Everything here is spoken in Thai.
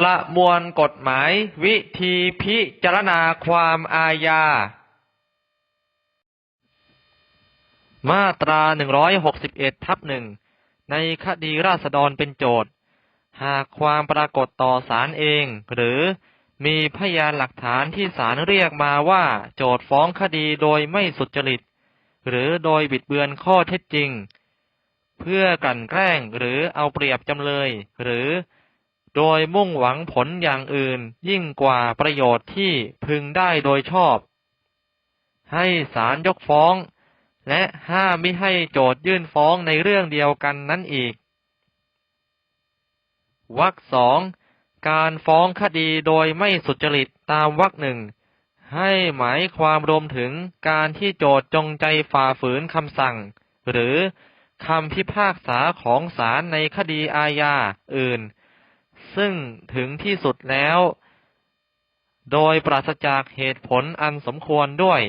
ประมวลกฎหมาย วิธีพิจารณาความอาญา มาตรา 161 ทับหนึ่ง ในคดีราษฎรเป็นโจทย์ หากความปรากฏต่อศาลเอง หรือมีพยานหลักฐานที่ศาลเรียกมาว่า โจทย์ฟ้องคดีโดยไม่สุจริต หรือโดยบิดเบือนข้อเท็จจริง เพื่อกลั่นแกล้งหรือเอาเปรียบจำเลย หรือ โดยมุ่งหวังผลอย่างอื่นยิ่งกว่าประโยชน์ที่พึงได้โดยชอบ ให้ศาลยกฟ้อง และห้ามไมิให้โจทยื่นฟ้องในเรื่องเดียวกันนั้นอีกวรรคสองการฟ้องคดีโดยไม่สุจริตตามวรรคหนึ่งให้หมายความรวมถึงการที่โจทจงใจฝ่าฝืนคำสั่ง หรือคำพิพากษาของศาลในคดีอาญาอื่น ซึ่งถึงที่สุดแล้ว โดยปราศจากเหตุผลอันสมควรด้วย